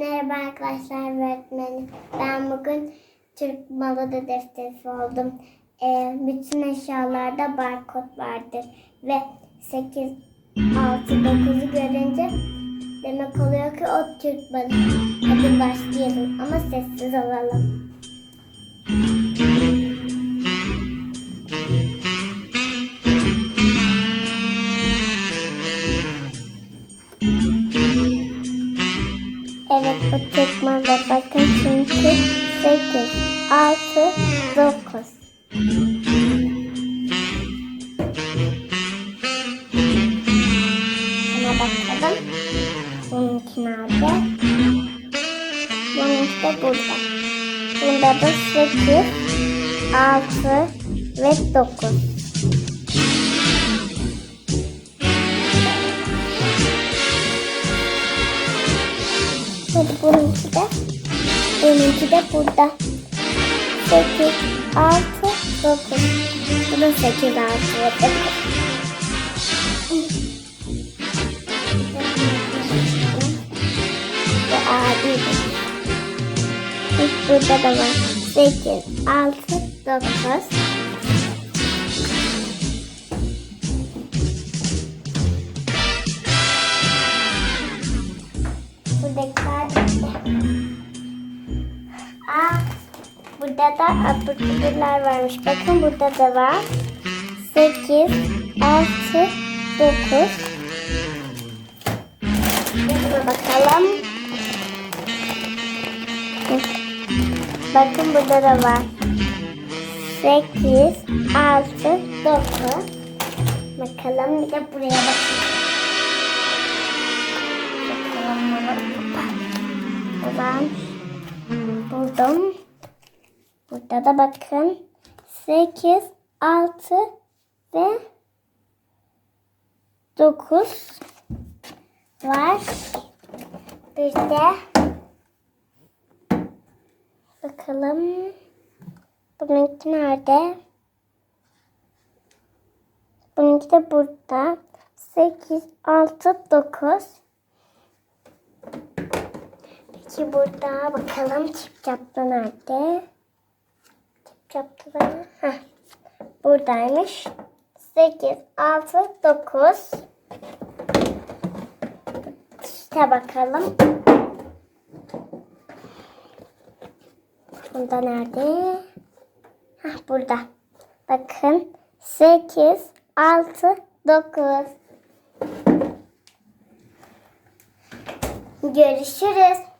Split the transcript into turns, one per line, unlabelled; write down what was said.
Merhaba arkadaşlar öğretmenim. Ben bugün Türk Malı da defteri oldum. Ee, bütün eşyalarda barkod vardır. Ve 8, 6, 9'u görünce demek oluyor ki o Türk malı. Hadi başlayalım ama sessiz olalım. Evet bu Türk malı. Bakın çünkü 8, 6, 9. Buna bakalım. Bununki nerede? Bununki de burada. Bunda da 8, 6 ve 9. Benimki de burada. 8, 6, 9. Bu da 8, 6 ve 9. Ve adi. İlk burada da var. 8, 6, 9. burada da abur varmış. Bakın burada da var. 8, 6, 9. Şuna bakalım. Bakın burada da var. 8, 6, 9. Bakalım bir de buraya bakalım. Bakalım bana. Ben buldum. Burada da bakın. 8, 6 ve 9 var. Bir de bakalım. Bununki nerede? Bununki de burada. 8, 6, 9. Peki burada bakalım çip çaplı nerede? Çaplı da heh, buradaymış. 8, 6, 9. İşte bakalım. Bunda nerede? Heh, burada. Bakın. 8, 6, 9. Görüşürüz.